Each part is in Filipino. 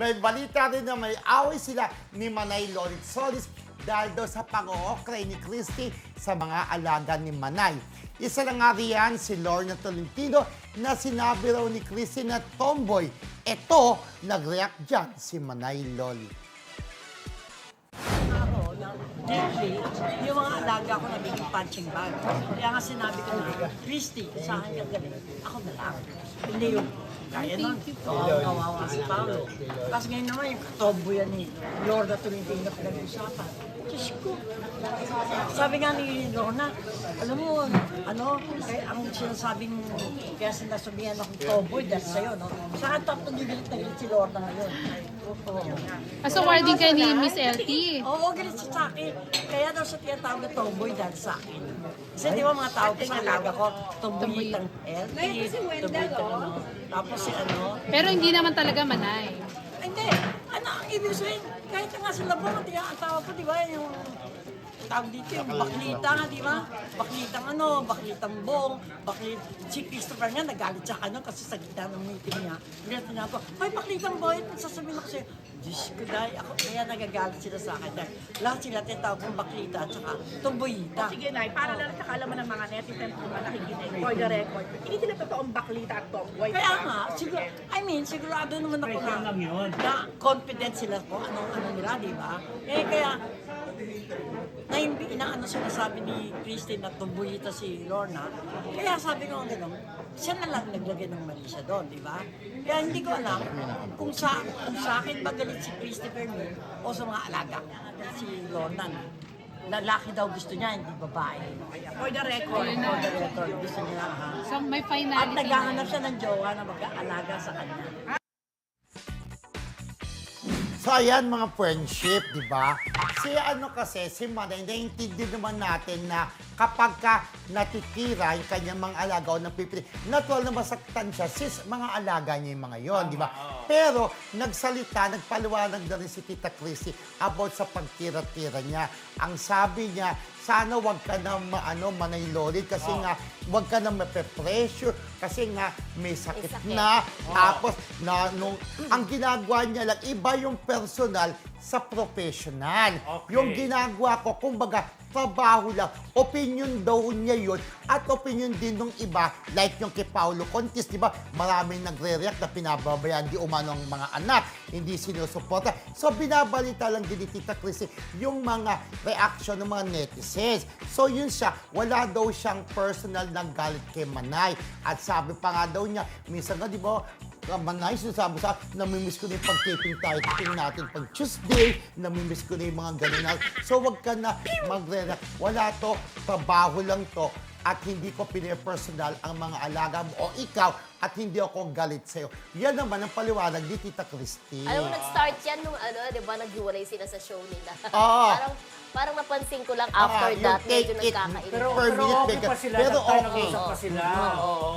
May balita rin na may away sila ni Manay Lolit Solis dahil daw sa pang-ookray ni Christy sa mga alaga ni Manay. Isa na nga riyan si Lorna Tolentino na sinabi raw ni Christy na tomboy. Ito, nag-react dyan si Manay Lolit. ako na deeply, yung mga alaga ko nagiging punching bag. Kaya nga sinabi ko na, Christy, sa akin ka galing, ako na lang. Hindi yung kaya nun, kawawa, si Paolo. Tapos ngayon naman yung katombo yan ni Lorna Tolentino pinag-usapan. Diyos ko. Sabi nga ni Lorna, alam mo, ano, kaya ang sinasabing, kaya sinasabihan akong tomboy dahil sa'yo, no? Sa akin, tapos nagigilit na gilit si Lorna ngayon. Oo. Ah, so, wording kayo ni Miss LT. Oo, ganit siya sa akin. Kaya daw siya tinatawag na tomboy dahil sa akin. Kasi di ba mga tao ko sa alaga ko, tomboy ng healthy, tomboy ng ano. Tapos si ano, Pero hindi naman talaga manay. ay, hindi. Ano ang ibig sabihin? Kahit nga sa labo, di, ang tawag ko, di ba, yung tawag dito yung baklita nga, di ba? Baklitang ano, baklitang bong, baklit... Si Christopher nga, nagalit sa kanya kasi sa gitna ng meeting niya. Ganyan niya ako, may baklitang boy, sasabihin ako sa'yo, Diyos ko dahil ako, kaya nagagalit sila sa akin. Dahil lahat sila tinatawag kong baklita at saka tumboyita. Sige, Nay, para lang nakakalaman ng mga netizens kung mga nakikinig for the record. Hindi sila totoong baklita at tomboy. Kaya nga, siguro, I mean, sigurado naman ako na, na confident sila kung anong ano nila, di ba? Eh, kaya, hindi inaano sinasabi ni Christine na tumbuyita si Lorna. Kaya sabi ko gano'n, siya na lang naglagay ng mali siya doon, di ba? Kaya hindi ko alam kung sa, kung sa akin ba galit si Christopher Moon o sa mga alaga si Lorna na lalaki daw gusto niya, hindi babae. For the record. For the record, gusto niya, ha? So, may At finality. naghahanap siya ng jowa na mag-aalaga sa kanya. So ayan mga friendship, di ba? Si ano kasi, si Manay, naiintindi naman natin na kapag ka natitira yung kanyang mga alaga o napipili, natural na masaktan siya sis mga alaga niya yung mga yon, di ba? Pero nagsalita, nagpaliwanag na rin si Tita Chrissy about sa pagtira-tira niya. Ang sabi niya, sana wag ka na maano manaylolit kasi nga wag ka na mape-pressure kasi nga may sakit, sakit. na tapos na nung ang ginagawa niya lang iba yung personal sa professional. Okay. Yung ginagawa ko kumbaga trabaho lang. Opinion daw niya yun at opinion din ng iba like yung kay Paulo Contis, di ba? Maraming nagre-react na pinababayaan di umano ang mga anak, hindi sinusuporta. So binabalita lang din ni Tita Chrissy yung mga reaction ng mga netizens. So yun siya, wala daw siyang personal na galit kay Manay. At sabi pa nga daw niya, minsan nga di ba, Manay, sinasabi sa namimiss ko na yung pag-taping tayo taping natin pag Tuesday, namimiss ko na yung mga ganun na. So wag ka na magre Wala to, trabaho lang to at hindi ko pinipersonal ang mga alaga mo o ikaw at hindi ako galit sa'yo. Yan naman ang paliwanag ni Tita Christine. Alam mo, nag-start yan nung ano, di ba, naghiwalay sila sa show nila. Oo. parang, parang napansin ko lang after Ah, yung that, medyo take it. Pero, Per pero minute, okay pa sila. Pero Pero okay. okay. pa sila. Oo.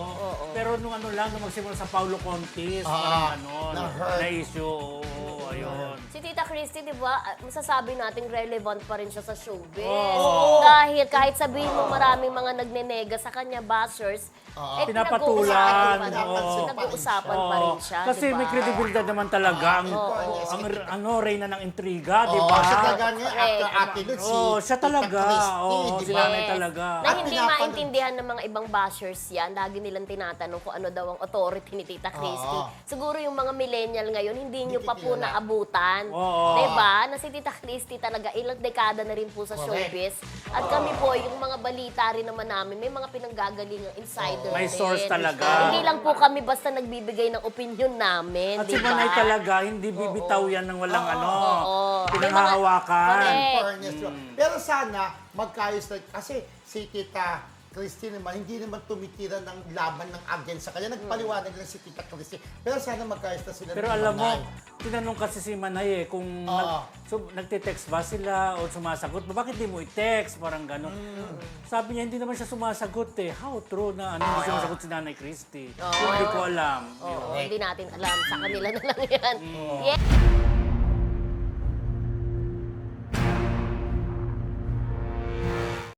Pero nung ano lang, nung magsimula sa Paulo Contis, Ah, parang ano, na-hurt. na issue. Oo, ayun. Si Tita Christy, di ba, ah, masasabi natin relevant pa rin siya sa showbiz. Oo. Dahil kahit sabihin mo maraming mga nagnenega sa kanya, bashers, eh, Pinapatulan, pinag-uusapan, oo. pinag-uusapan pa rin siya, Kasi di ba? may credibility naman talaga ang, Oo. ang, ano, reyna ng intriga, di Oo, ba? siya talaga nga, after. Ate si Oo, siya Tita talaga. Christy, Oo, di si ba? nanay talaga. Na At hindi pinapanood- maintindihan ng mga ibang bashers yan. Lagi nilang tinatanong kung ano daw ang authority ni Tita Christy. Oo. Siguro yung mga millennial ngayon, hindi nyo pa po kilala. Naabutan. Oo. Diba? Na si Tita Christy talaga, ilang dekada na rin po sa Correct. showbiz. At kami po, yung mga balita rin naman namin, may mga pinanggagalingang insider May source talaga. Hindi lang po kami basta nagbibigay ng opinion namin. At si diba? Manay talaga, hindi bibitaw yan ng walang ano, Oo. pinanghahawakan. Correct. fairness. Pero sana, magkaayos na. Kasi si Tita Christine naman, hindi naman tumitira ng laban ng against sa kanya. Nagpaliwanag lang si Tita Christine. Pero sana magkaayos na sila Pero ng alam mo, Manay. tinanong kasi si Manay eh, kung nag, so, nagte-text ba sila o sumasagot ba? Bakit di mo i-text? Parang gano'n. Sabi niya, hindi naman siya sumasagot eh. How true na ano, hindi sumasagot si Nanay Christy. Hindi ko alam. Oo, hindi natin alam. Sa kanila na lang yan. Yeah.